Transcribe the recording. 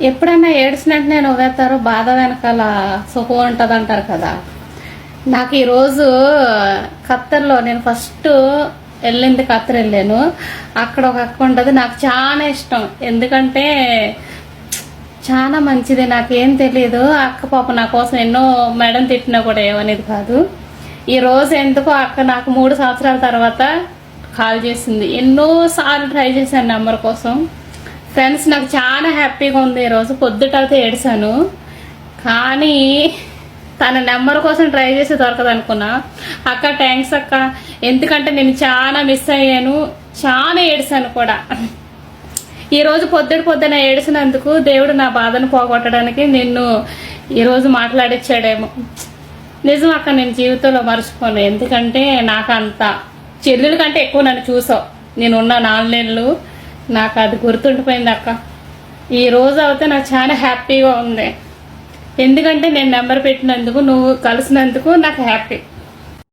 ఎప్పుడైనా ఏడ్చినట్టునే నవ్వేస్తారు బాధ వెనకాల సుఖం ఉంటుంది అంటారు కదా. నాకు ఈరోజు ఖత్తర్లో నేను ఫస్ట్ వెళ్ళింది ఖత్తర్ వెళ్ళాను. అక్కడ ఒక అక్క ఉంటుంది నాకు చాలా ఇష్టం. ఎందుకంటే చాలా మంచిది నాకేం తెలియదు అక్క పాప నా కోసం ఎన్నో మేడం తిట్టినా కూడా ఏమనేది కాదు. ఈ రోజు ఎందుకో అక్క నాకు మూడు సంవత్సరాల తర్వాత కాల్ చేసింది. ఎన్నోసార్లు ట్రై చేశాను నెంబర్ కోసం. ఫ్రెండ్స్ నాకు చాలా హ్యాపీగా ఉంది ఈరోజు పొద్దుటైతే ఏడిశాను కానీ తన నెంబర్ కోసం ట్రై చేసి దొరకదు అనుకున్నా. అక్క థ్యాంక్స్ అక్క. ఎందుకంటే నేను చాలా మిస్ అయ్యాను. చాలా ఏడిశాను కూడా. ఈరోజు పొద్దుడు పొద్దున ఏడిసినందుకు దేవుడు నా బాధను పోగొట్టడానికి నిన్ను ఈరోజు మాట్లాడిచ్చాడేమో. నిజం అక్క నేను జీవితంలో మర్చిపోను. ఎందుకంటే నాకు అంత చెల్లెల కంటే ఎక్కువ నన్ను చూసావు. నేను ఉన్న నాలుగు నెలలు నాకు అది గుర్తుండిపోయింది అక్క. ఈ రోజు అయితే నాకు చాలా హ్యాపీగా ఉంది. ఎందుకంటే నేను నెంబర్ పెట్టినందుకు నువ్వు కలిసినందుకు నాకు హ్యాపీ.